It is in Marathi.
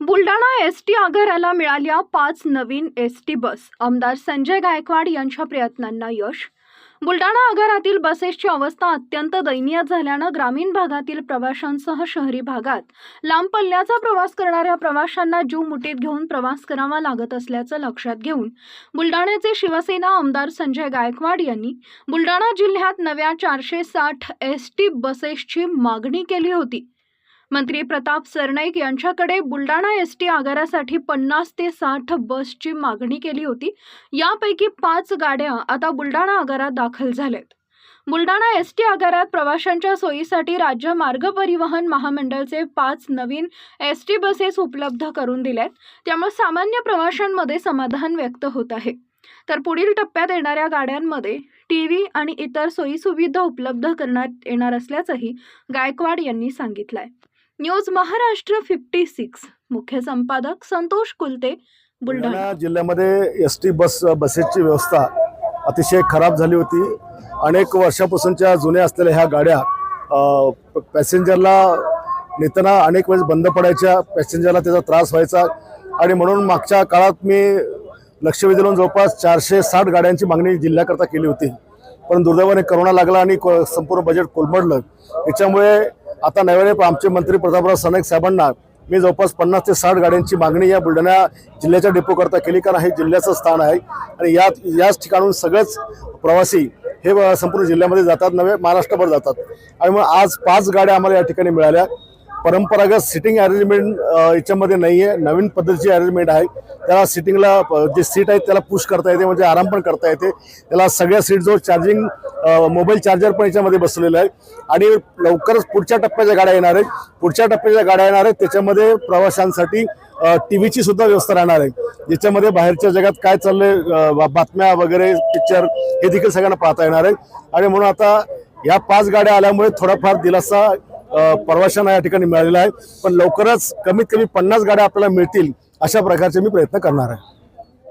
बुलढाणा एस टी आगाराला मिळाल्या पाच नवीन एस टी बस. आमदार संजय गायकवाड यांच्या प्रयत्नांना यश. बुलढाणा आगारातील बसेसची अवस्था अत्यंत दयनीय झाल्यानं ग्रामीण भागातील प्रवाशांसह शहरी भागात लांब पल्ल्याचा प्रवास करणाऱ्या प्रवाशांना जीव मुठीत घेऊन प्रवास करावा लागत असल्याचं लक्षात घेऊन बुलढाण्याचे शिवसेना आमदार संजय गायकवाड यांनी बुलढाणा जिल्ह्यात नव्या चारशे साठ एस टी बसेसची मागणी केली होती. मंत्री प्रताप सरनाईक यांच्याकडे बुलडाणा एस टी आगारासाठी पन्नास ते साठ बसची मागणी केली होती. यापैकी पाच गाड्या आता बुलढाणा आगारात दाखल झाल्यात. बुलढाणा एस टी आगारात प्रवाशांच्या सोयीसाठी राज्य मार्ग परिवहन महामंडळचे पाच नवीन एस टी बसेस उपलब्ध करून दिल्यात. त्यामुळे सामान्य प्रवाशांमध्ये समाधान व्यक्त होत आहे. तर पुढील टप्प्यात येणाऱ्या गाड्यांमध्ये टी व्ही आणि इतर सोयीसुविधा उपलब्ध करण्यात येणार असल्याचंही गायकवाड यांनी सांगितलंय. News Maharashtra fifty six. मुख्य संपादक संतोष कुलते बुलढाणा. जिल्ह्यामध्ये एस टी बस बसेसची व्यवस्था अतिशय खराब झाली होती. अनेक वर्षापासूनच्या जुन्या असलेल्या ह्या गाड्या पॅसेंजरला नेताना अनेक वेळेस बंद पडायच्या पॅसेंजरला त्याचा त्रास व्हायचा. आणि म्हणून मागच्या काळात मी लक्ष वेधून जवळपास चारशे साठ गाड्यांची मागणी जिल्ह्याकरता केली होती. पण दुर्दैवाने करोना लागला आणि को- संपूर्ण बजेट कोलमडलं. त्याच्यामुळे आता नव्याने आमचे मंत्री प्रतापराव सनक साहेबांना मी जवळपास पन्नास ते साठ गाड्यांची मागणी या बुलढाणा जिल्ह्याच्या डेपोकरता केली कारण हे जिल्ह्याचं स्थान आहे. आणि या याच ठिकाणून सगळेच प्रवासी हे संपूर्ण जिल्ह्यामध्ये जातात नव्हे महाराष्ट्रभर जातात. आणि मग आज पाच गाड्या आम्हाला या ठिकाणी मिळाल्या. परंपरागत सिटिंग अरेंजमेंट याच्यामध्ये नाही आहे नवीन पद्धतीची अरेंजमेंट आहे. त्याला सिटिंगला जे सीट आहेत त्याला पुश करता येते म्हणजे आराम पण करता येते. त्याला सगळ्या सीटजवळ चार्जिंग मोबाईल चार्जर पण याच्यामध्ये बसलेलं आहे. आणि लवकरच पुढच्या टप्प्याच्या गाड्या येणार आहेत. पुढच्या टप्प्याच्या गाड्या येणार आहेत त्याच्यामध्ये प्रवाशांसाठी टी व्हीची सुद्धा व्यवस्था राहणार आहे. ज्याच्यामध्ये बाहेरच्या जगात काय चाललंय बा- बातम्या वगैरे पिक्चर हे देखील सगळ्यांना पाहता येणार आहे. आणि म्हणून आता या पाच गाड्या आल्यामुळे थोडाफार दिलासा प्रवाशांना या ठिकाणी मिळालेला आहे. पण लवकरच कमीत कमी पन्नास गाड्या आपल्याला मिळतील अशा प्रकारचे मी प्रयत्न करणार आहे.